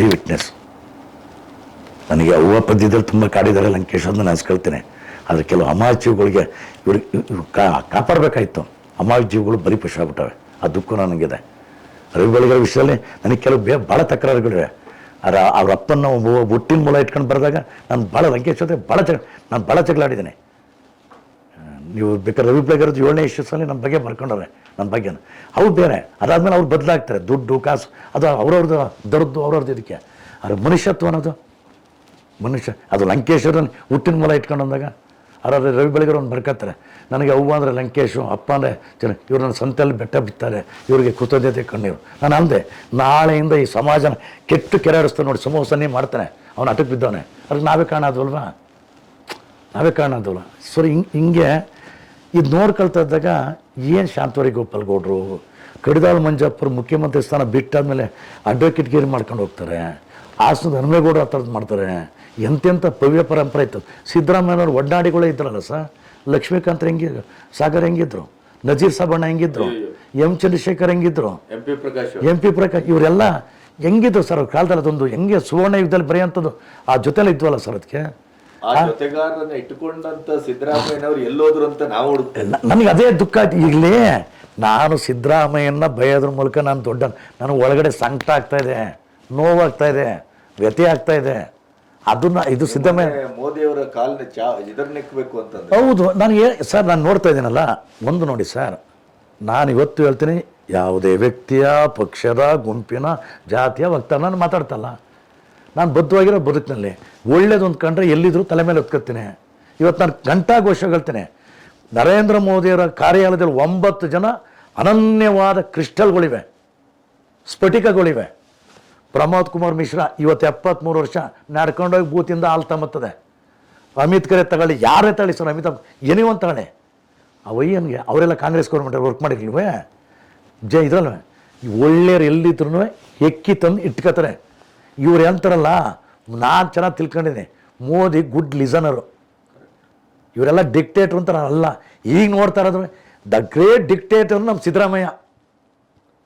eyewitness ನನಗೆ ಅವ್ವ ಪದ್ಯದಲ್ಲಿ ತುಂಬ ಕಾಡಿದ್ದಾರೆ ನಾನು ನೆನೆಸ್ಕೊಳ್ತೇನೆ ಆದರೆ ಕೆಲವು ಅಮಾಯಕ ಜೀವಿಗಳಿಗೆ ಕಾ ಕಾಪಾಡಬೇಕಾಯ್ತು. ಅಮಾಯಕ ಜೀವಿಗಳು ಬಲಿ ಪಶು ಆಗ್ಬಿಟ್ಟವೆ. ಆ ದುಃಖ ನನಗಿದೆ. ರವಿ ಬೆಳಗಾವಿ ವಿಷಯದಲ್ಲಿ ನನಗೆ ಕೆಲವು ಬೇ ಭಾಳ ತಕರಾರುಗಳಿವೆ. ಅರ ಅವ್ರ ಅಪ್ಪನ ಒಬ್ಬ ಹುಟ್ಟಿನ ಮೂಲ ಇಟ್ಕೊಂಡು ಬರೆದಾಗ ನಾನು ಭಾಳ ಲಂಕೇಶ್ ಜೊತೆ ಭಾಳ ಜಗಳ ನಾನು ಭಾಳ ಜಗಳಾಡಿದ್ದೀನಿ. ನೀವು ಬೇಕಾದ್ರೆ ರವಿ ಬೆಳಗರದ್ದು ಏಳನೇ ಇಶ್ಯೂಸಲ್ಲಿ ನಮ್ಮ ಬಗ್ಗೆ ಬರ್ಕೊಂಡವ್ರೆ ನನ್ನ ಬಗ್ಗೆನ. ಅವ್ರು ಬೇರೆ. ಅದಾದಮೇಲೆ ಅವ್ರು ಬದಲಾಗ್ತಾರೆ. ದುಡ್ಡು, ಕಾಸು, ಅದು ಅವ್ರವ್ರದ್ದು ದೊಡ್ಡದು ಅವ್ರವ್ರದ್ದು ಇದಕ್ಕೆ. ಅವ್ರ ಮನುಷ್ಯತ್ವ ಅನ್ನೋದು ಮನುಷ್ಯ, ಅದು ಲಂಕೇಶ್ವರನ ಹುಟ್ಟಿನ ಮೂಲ ಇಟ್ಕೊಂಡು ಅಂದಾಗ ರವಿ ಬೆಳಗರು ಒಂದು ಬರ್ಕತ್ತಾರೆ, ನನಗೆ ಅವ್ವ ಅಂದರೆ ಲಂಕೇಶು, ಅಪ್ಪ ಅಂದರೆ ಜನ, ಇವ್ರು ನನ್ನ ಸಂತೆಯಲ್ಲಿ ಬೆಟ್ಟ ಬಿತ್ತಾರೆ, ಇವರಿಗೆ ಕೃತಜ್ಞತೆ ಕಣ್ಣೀರು ನಾನು ಅಂದೆ, ನಾಳೆಯಿಂದ ಈ ಸಮಾಜನ ಕೆಟ್ಟು ಕೆರಾಡಿಸ್ತಾನೆ ನೋಡಿ ಸಮೋಸನೇ ಮಾಡ್ತಾನೆ, ಅವನು ಅಟಕ್ ಬಿದ್ದವನೆ. ಅದಕ್ಕೆ ನಾವೇ ಕಾರಣ ನಾವೇ ಕಾರಣ ಆದವಲ್ಲ ಸೊ ಹಿಂಗೆ ಹಿಂಗೆ, ಇದು ನೋಡ್ಕೊಳ್ತಾ ಇದ್ದಾಗ ಏನು ಶಾಂತವರಿ ಗೋಪಾಲ್ ಗೌಡರು ಕಡಿದಾಳ್ ಮಂಜಪ್ಪರು ಮುಖ್ಯಮಂತ್ರಿ ಸ್ಥಾನ ಬಿಟ್ಟಾದ್ಮೇಲೆ ಅಡ್ವೊಕೇಟ್ ಗೇರಿ ಮಾಡ್ಕೊಂಡು ಹೋಗ್ತಾರೆ ಆಸನದ ಹನುಮೇಗೌಡರು ಆ ಥರದ್ದು ಮಾಡ್ತಾರೆ. ಎಂತೆಂಥ ಭವ್ಯ ಪರಂಪರೆ ಇತ್ತು. ಸಿದ್ದರಾಮಯ್ಯನವ್ರು ಒಡ್ಡಾಡಿಗಳೇ ಇದ್ರಲ್ಲ ಸರ್ ಲಕ್ಷ್ಮೀಕಾಂತ್ ಹೆಂಗಿದ್ರು ಸಾಗರ್ ಹೆಂಗಿದ್ರು? ನಜೀರ್ ಸಾಬಣ್ಣ ಹೆಂಗಿದ್ರು? ಎಂ ಚಂದ್ರಶೇಖರ್ ಹೆಂಗಿದ್ರು? M P Prakash M P Prakash ಇವರೆಲ್ಲ ಹೆಂಗಿದ್ರು ಸರ್ ಅವ್ರ ಕಾಲದಲ್ಲಿ ಅದೊಂದು ಹೆಂಗೆ ಸುವರ್ಣ ಯುಗದಲ್ಲಿ ಬರೆಯಂಥದ್ದು ಆ ಜೊತೆಲಿ ಇದ್ವಲ್ಲ ಸರ್ ಅದಕ್ಕೆ ಇಟ್ಟುಕೊಂಡಂತ ಸಿದ್ದರಾಮಯ್ಯನವ್ರು ಎಲ್ಲೋದ್ರು ಅಂತ ನಾವು ನನಗೆ ಅದೇ ದುಃಖ ಆಯ್ತು. ಈಗಲೇ ನಾನು ಸಿದ್ದರಾಮಯ್ಯನ ಬಯೋದ್ರ ಮೂಲಕ ನಾನು ದೊಡ್ಡ ನನಗೆ ಒಳಗಡೆ ಸಂಕಟ ಆಗ್ತಾ ಇದೆ ನೋವಾಗ್ತಾ ಇದೆ ವ್ಯಥೆ ಆಗ್ತಾ ಇದೆ. ಅದನ್ನ ಇದು ಸಿದ್ದರಾಮಯ್ಯ ಮೋದಿಯವರ ಕಾಲಿನ ಚಾ ಇದರ ನೆಕ್ಕಬೇಕು ಅಂತಂದ್ರೆ? ಹೌದು ನಾನು ಸರ್ ನಾನು ನೋಡ್ತಾ ಇದ್ದೀನಲ್ಲ ಒಂದು ನೋಡಿ ಸರ್ ನಾನು ಇವತ್ತು ಹೇಳ್ತೀನಿ ಯಾವುದೇ ವ್ಯಕ್ತಿಯ ಪಕ್ಷದ ಗುಂಪಿನ ಜಾತಿಯ ವಕ್ತ ನಾನು ಮಾತಾಡ್ತಲ್ಲ. ನಾನು ಬದ್ಧವಾಗಿರೋ ಬದುಕಿನಲ್ಲಿ ಒಳ್ಳೇದೊಂದು ಕಂಡ್ರೆ ಎಲ್ಲಿದ್ರು ತಲೆ ಮೇಲೆ ಒತ್ಕೋತೀನಿ ಇವತ್ತು ನಾನು ಗಂಟಾಘೋಷ ಹೇಳ್ತೇನೆ ನರೇಂದ್ರ ಮೋದಿಯವರ ಕಾರ್ಯಾಲಯದಲ್ಲಿ ಒಂಬತ್ತು ಜನ ಅನನ್ಯವಾದ ಕ್ರಿಸ್ಟಲ್ಗಳಿವೆ ಸ್ಫಟಿಕಗಳಿವೆ. ಪ್ರಮೋದ್ ಕುಮಾರ್ ಮಿಶ್ರಾ ಇವತ್ತು ಎಪ್ಪತ್ತ್ಮೂರು ವರ್ಷ ನಡ್ಕೊಂಡೋಗಿ ಬೂತಿಂದ ಹಾಲು ತಮ್ಮತ್ತದೆ. ಅಮಿತ್ ಕರೆ ತಗೊಳ್ಳಿ, ಯಾರೇ ತಗೊಳ್ಳಿ ಸರ್, ಅಮಿತ್ ಏನೇ ಒಂದು ತಗೊಳ್ಳಿ. ಅವಯ್ಯನಿಗೆ ವಯ್ಯನ್ಗೆ ಅವರೆಲ್ಲ ಕಾಂಗ್ರೆಸ್ ಗೌರ್ಮೆಂಟ್ ವರ್ಕ್ ಮಾಡಿರ್ಲಿಲ್ವೇ ಜೈ ಈ ಒಳ್ಳೆಯವ್ರು ಎಲ್ಲಿದ್ರು ಎಕ್ಕಿ ತಂದು ಇಟ್ಕೋತಾರೆ ಇವ್ರು ಅಂತಾರಲ್ಲ ನಾನು ಚೆನ್ನಾಗಿ ತಿಳ್ಕೊಂಡಿದ್ದೀನಿ. ಮೋದಿ ಗುಡ್ ಲಿಸನರು. ಇವರೆಲ್ಲ ಡಿಕ್ಟೇಟ್ರು ಅಂತ ಅಲ್ಲ. ಈಗ ನೋಡ್ತಾ ಇರೋದ್ರೆ ದ ಗ್ರೇಟ್ ಡಿಕ್ಟೇಟರ್ ನಮ್ಮ ಸಿದ್ದರಾಮಯ್ಯ.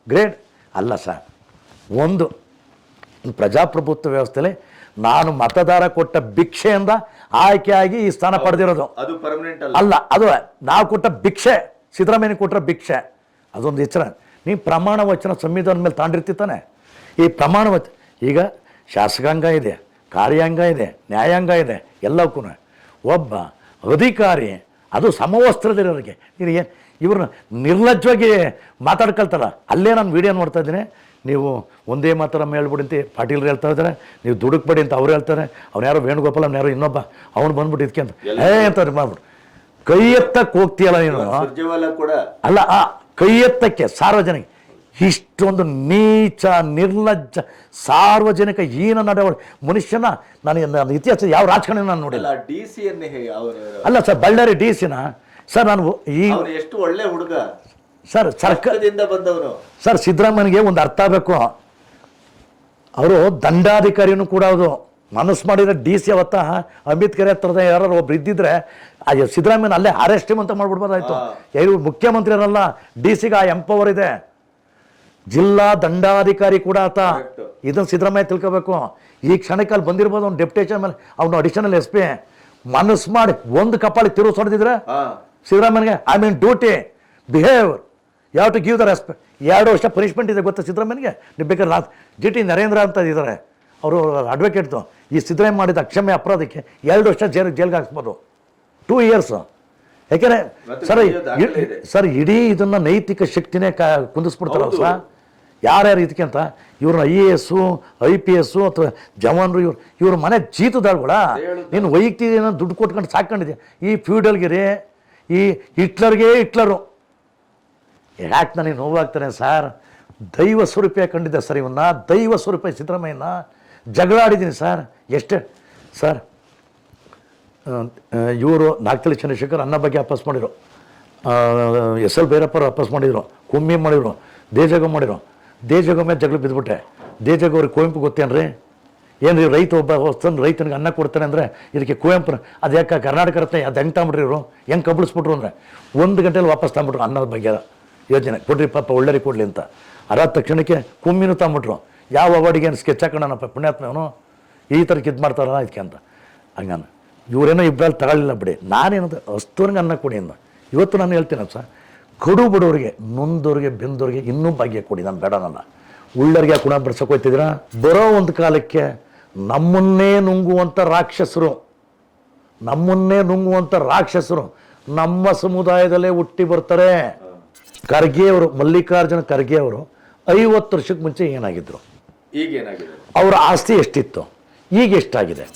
ಗ್ರೇಟ್ ಅಲ್ಲ ಸರ್, ಒಂದು ಪ್ರಜಾಪ್ರಭುತ್ವ ವ್ಯವಸ್ಥೆಯಲ್ಲಿ ನಾನು ಮತದಾರ ಕೊಟ್ಟ ಭಿಕ್ಷೆಯಿಂದ ಆಯ್ಕೆಯಾಗಿ ಈ ಸ್ಥಾನ ಪಡೆದಿರೋದು. ಅದು ಪರ್ಮನೆಂಟ್ ಅಲ್ಲ. ಅದು ನಾವು ಕೊಟ್ಟ ಭಿಕ್ಷೆ ಸಿದ್ದರಾಮಯ್ಯ ಕೊಟ್ಟರೆ ಭಿಕ್ಷೆ ಅದೊಂದು ಎಚ್ಚರ. ನೀವು ಪ್ರಮಾಣ ವಚನ ಸಂವಿಧಾನ ಮೇಲೆ ತಾಂಡಿರ್ತಿತ್ತಾನೆ ಈ ಪ್ರಮಾಣ ವಚ ಈಗ ಶಾಸಕಾಂಗ ಇದೆ ಕಾರ್ಯಾಂಗ ಇದೆ ನ್ಯಾಯಾಂಗ ಇದೆ ಎಲ್ಲಕ್ಕೂ ಒಬ್ಬ ಅಧಿಕಾರಿ ಅದು ಸಮವಸ್ತ್ರದಿರೋರಿಗೆ ನೀನು ಏನು ಇವ್ರನ್ನ ನಿರ್ಲಜ್ಜವಾಗಿ ಮಾತಾಡ್ಕೊಳ್ತಾರ ಅಲ್ಲೇ ನಾನು ವಿಡಿಯೋ ನೋಡ್ತಾ ಇದ್ದೀನಿ. ನೀವು ಒಂದೇ ಮಾತ್ರ ಹೇಳ್ಬಿಡಿ ಅಂತ ಪಾಟೀಲ್ರು ಹೇಳ್ತಾ ಇದ್ದಾರೆ ನೀವು ದುಡುಕ್ಬೇಡಿ ಅಂತ ಅವ್ರು ಹೇಳ್ತಾರೆ. ಅವ್ನು ಯಾರೋ ವೇಣುಗೋಪಾಲ್ ಅವ್ನು ಯಾರೋ ಇನ್ನೊಬ್ಬ ಅವ್ನು ಬಂದ್ಬಿಟ್ಟು ಇದಕ್ಕೆ ಅಂತ. ಏ ಅಂತ ಮಾಡ್ಬಿಟ್ಟು ಕೈ ಎತ್ತಕ್ಕೆ ಹೋಗ್ತೀಯಲ್ಲ ನೀನು? ಕೂಡ. ಅಲ್ಲ ಆ ಕೈ ಎತ್ತಕ್ಕೆ ಸಾರ್ವಜನಿಕ ಇಷ್ಟೊಂದು ನೀಚ ನಿರ್ಲಜ್ಜ ಸಾರ್ವಜನಿಕ ಹೀನ ನಡವಳಿ ಮನುಷ್ಯನ ನಾನು ನನ್ನ ಇತಿಹಾಸ ಯಾವ ರಾಜಕಾರಣ ನಾನು ನೋಡಿಲ್ಲ. ಅಲ್ಲ ಡಿ ಸಿ ಅಲ್ಲ ಸರ್ ಬಳ್ಳಾರಿ ಡಿ ಸಿನ ಸರ್ ನಾನು ಈ ಎಷ್ಟು ಒಳ್ಳೆ ಹುಡುಗ. ಸರ್ ಸರ್ಕಾರದಿಂದ ಬಂದವರು ಬಂದವನು. ಸರ್ ಸಿದ್ದರಾಮಯ್ಯನಿಗೆ ಒಂದು ಅರ್ಥ ಆಗಬೇಕು. ಅವರು ದಂಡಾಧಿಕಾರಿನೂ ಕೂಡ ಅದು ಮನಸ್ಸು ಮಾಡಿದ್ರೆ ಡಿ ಸಿ ಅವತ್ತ ಅಮಿತ್ ಕೆರೆ ಹತ್ರದ ಯಾರು ಒಬ್ರು ಇದ್ದಿದ್ರೆ ಅಯ್ಯೋ ಸಿದ್ದರಾಮಯ್ಯನ ಅಲ್ಲೇ ಅರೆಸ್ಟ್ ಅಂತ ಮಾಡ್ಬಿಡ್ಬೋದಾಯ್ತು. ಮುಖ್ಯಮಂತ್ರಿ ಮುಖ್ಯಮಂತ್ರಿಯರಲ್ಲ ಡಿ ಸಿಗೆ ಆ ಎಂಪವರ್ ಇದೆ. ಜಿಲ್ಲಾ ದಂಡಾಧಿಕಾರಿ ಕೂಡ ಆತ. ಇದನ್ನು ಸಿದ್ದರಾಮಯ್ಯ ತಿಳ್ಕೋಬೇಕು. ಈ ಕ್ಷಣಕ್ಕೆ ಅಲ್ಲಿ ಬಂದಿರ್ಬೋದು ಅವ್ನು ಡೆಪ್ಯುಟೇಷನ್ ಮೇಲೆ ಅವನು ಅಡಿಷನಲ್ ಎಸ್ ಪಿ ಮನಸ್ಸು ಮಾಡಿ ಒಂದು ಕಪಾಳಿ ತಿರುಗಿಸ್ ಹೊಡೆದಿದ್ರೆ ಸಿದ್ದರಾಮಯ್ಯನಿಗೆ ಐ ಮೀನ್ ಡ್ಯೂಟಿ ಬಿಹೇವ್ ಯಾವ ಟು ಗಿವ್ ದ ರೆಸ್ಪೆಕ್ಟ್ ಎರಡು ವರ್ಷ ಪನಿಷ್ಮೆಂಟ್ ಇದೆ ಗೊತ್ತಾ ಸಿದ್ದರಾಮಯ್ಯನಿಗೆ? ನೀವು ಬೇಕಾದ್ರೆ ನಾ ಜಿ ಟಿ ನರೇಂದ್ರ ಅಂತ ಇದ್ದಾರೆ. ಅವರು ಅಡ್ವೊಕೇಟ್ದು ಈ ಸಿದ್ದರಾಮಯ್ಯ ಮಾಡಿದ ಅಕ್ಷಮ್ಯ ಅಪರಾಧಕ್ಕೆ ಎರಡು ವರ್ಷ ಜೈಲು ಜೈಲ್ಗೆ ಹಾಕ್ಸ್ಬೋದು. ಟೂ ಇಯರ್ಸು ಯಾಕೆಂದರೆ ಸರ್. ಸರ್ ಇಡೀ ಇದನ್ನು ನೈತಿಕ ಶಕ್ತಿನೇ ಕ ಕುಂದಿಸ್ಬಿಡ್ತಾರಲ್ಲ ಅವ್ರು ಸರ್ ಯಾರ್ಯಾರು ಇದಕ್ಕೆ ಅಂತ? ಇವ್ರನ್ನ I A S I P S ಅಥವಾ ಜವಾನರು ಇವ್ರು ಇವ್ರ ಮನೆ ಜೀತದಾಳ್ಗಳ. ನೀನು ವೈಯಕ್ತಿಕ ದುಡ್ಡು ಕೊಟ್ಕೊಂಡು ಸಾಕೊಂಡಿದ್ದೆ ಈ ಫ್ಯೂಡಲ್ಗಿರಿ ಈ ಹಿಟ್ಲರ್ಗೆ ಹಿಟ್ಲರು. ಯಾಕೆ ನನಗೆ ನೋವಾಗ್ತಾನೆ ಸರ್? ದೈವ ಸ್ವರೂಪ ಕಂಡಿದ್ದೆ ಸರ್ ಇವನ್ನ ದೈವ ಸ್ವರೂಪ ಸಿದ್ದರಾಮಯ್ಯನ ಜಗಳ ಆಡಿದ್ದೀನಿ ಸರ್. ಎಷ್ಟು, ಸರ್ ಇವರು ನಾಗ್ತಳಿ ಚಂದ್ರಶೇಖರ್ ಅನ್ನ ಬಗ್ಗೆ ವಾಪಸ್ ಮಾಡಿರು ಎಸ್ ಎಲ್ ಭೈರಪ್ಪರು ವಾಪಸ್ ಮಾಡಿದರು, ಕುಮ್ಮಿ ಮಾಡಿದ್ರು, ದೇಜಗ ಮಾಡಿರು ದೇಜಗ ಮೇಲೆ ಜಗಳ ಬಿದ್ದುಬಿಟ್ಟೆ ದೇಜಗ ಅವ್ರಿಗೆ ಕುವೆಂಪು ಗೊತ್ತೇನ್ರಿ? ಏನು ರೈತ ಒಬ್ಬ ತಂದು ರೈತನಿಗೆ ಅನ್ನ ಕೊಡ್ತಾನೆ ಅಂದರೆ ಇದಕ್ಕೆ ಕುವೆಂಪು ಅದು ಯಾಕೆ ಕರ್ನಾಟಕ ರತ್ನ, ಅದು ಹೆಂಗೆ ತಗೊಂಬಿಟ್ರಿ ಇವರು? ಹೆಂಗೆ ಕಬಳಿಸ್ಬಿಟ್ರು ಅಂದರೆ? ಒಂದು ಗಂಟೆಲಿ ವಾಪಸ್ ತಗೊಂಬಿಟ್ರು ಅನ್ನದ ಬಗ್ಗೆ. ಯೋಜನೆ. ಕೊಡ್ರಿ ಪಾಪ, ಒಳ್ಳೆರಿ ಕೊಡಲಿ ಅಂತ. ಅದಾದ ತಕ್ಷಣಕ್ಕೆ ಕುಮ್ಮಿನೂ ತಗೊಂಬಿಟ್ರು ಯಾವ ಅವಾರ್ಡಿಗೆ ಏನು ಸ್ಕೆಚ್ ಹಾಕೋಣಪ್ಪ ಪುಣ್ಯಾತ್ಮವನು ಈ ಥರಕ್ಕೆ ಇದು ಮಾಡ್ತಾರಲ್ಲ ಇದಕ್ಕೆ ಅಂತ. ಹಂಗಾನ. ಇವರೇನೋ ಇಬ್ಬರಲ್ಲಿ ತಗೊಳ್ಳಿಲ್ಲ ಬಿಡಿ. ನಾನೇನದು? ಅಸ್ತೂರಿಗೆ ಅನ್ನ ಕೊಡಿ ಅಂದ. ಇವತ್ತು ನಾನು ಹೇಳ್ತೀನಿ ಸರ್ ಕಡು ಬಡವರಿಗೆ, ನೊಂದವ್ರಿಗೆ, ಬೆಂದವ್ರಿಗೆ ಇನ್ನೂ ಭಾಗ್ಯ ಕೊಡಿ. ನಾನು ಬೇಡ ನನ್ನ. ಉಳ್ಳರಿಗೆ ಕುಣ ಹೋಗ್ತಿದ್ದೀರಾ ಬರೋ ಒಂದು ಕಾಲಕ್ಕೆ ನಮ್ಮನ್ನೇ ನುಂಗುವಂಥ ರಾಕ್ಷಸರು. ನಮ್ಮನ್ನೇ ನುಂಗುವಂಥ ರಾಕ್ಷಸರು ನಮ್ಮ ಸಮುದಾಯದಲ್ಲೇ ಹುಟ್ಟಿ ಬರ್ತಾರೆ. ಖರ್ಗೆ ಅವರು ಮಲ್ಲಿಕಾರ್ಜುನ ಖರ್ಗೆ ಅವರು ಐವತ್ತು ವರ್ಷಕ್ಕೆ ಮುಂಚೆ ಏನಾಗಿದ್ರು? ಈಗ ಏನಾಗಿದೆ ಅವರ ಆಸ್ತಿ ಎಷ್ಟಿತ್ತು? ಈಗ ಎಷ್ಟಾಗಿದೆ?